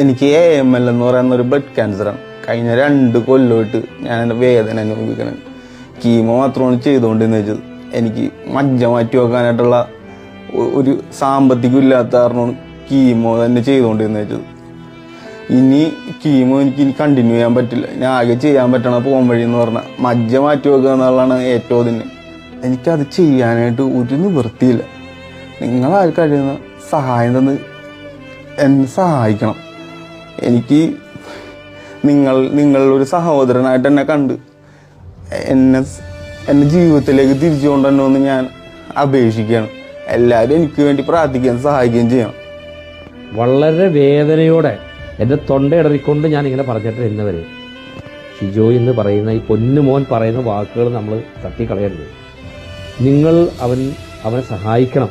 എനിക്ക് A M L എന്ന് പറയുന്ന ഒരു ബ്ലഡ് ക്യാൻസറാണ് കഴിഞ്ഞ രണ്ട് കൊല്ലമായിട്ട് ഞാൻ എന്റെ വേദന അനുഭവിക്കണം കീമോ മാത്രമാണ് ചെയ്തുകൊണ്ടിരുന്നത് വെച്ചത്. എനിക്ക് മജ്ജ മാറ്റി വെക്കാനായിട്ടുള്ള ഒരു സാമ്പത്തികം ഇല്ലാത്ത കാരണമാണ് കീമോ തന്നെ ചെയ്തുകൊണ്ടിരുന്നത് വെച്ചത്. ഇനി കീമോ എനിക്ക് ഇനി കണ്ടിന്യൂ ചെയ്യാൻ പറ്റില്ല. ഞാൻ ആകെ ചെയ്യാൻ പറ്റണ പോകാൻ വഴി എന്ന് പറഞ്ഞാൽ മജ്ജ മാറ്റി വെക്കുക എന്നുള്ളതാണ് ഏറ്റവും അതിന് എനിക്കത് ചെയ്യാനായിട്ട് ഒരു നിവൃത്തിയില്ല. നിങ്ങളാൽ കഴിയുന്ന സഹായം തന്ന് എന്നെ സഹായിക്കണം. എനിക്ക് നിങ്ങൾ നിങ്ങളൊരു സഹോദരനായിട്ട് എന്നെ കണ്ട് എന്നെ എന്റെ ജീവിതത്തിലേക്ക് തിരിച്ചു കൊണ്ടുവരണമെന്ന് ഞാൻ അപേക്ഷിക്കുകയാണ്. എല്ലാവരും എനിക്ക് വേണ്ടി പ്രാർത്ഥിക്കുകയും സഹായിക്കുകയും ചെയ്യണം. വളരെ വേദനയോടെ എന്റെ തൊണ്ടയിടറിക്കൊണ്ട് ഞാൻ ഇങ്ങനെ പറഞ്ഞിട്ട് ഇന്നവരെ ഷിജോ എന്ന് പറയുന്ന ഈ പൊന്നുമോൻ പറയുന്ന വാക്കുകൾ നമ്മൾ തട്ടിക്കളയരുത്. നിങ്ങൾ അവൻ അവനെ സഹായിക്കണം.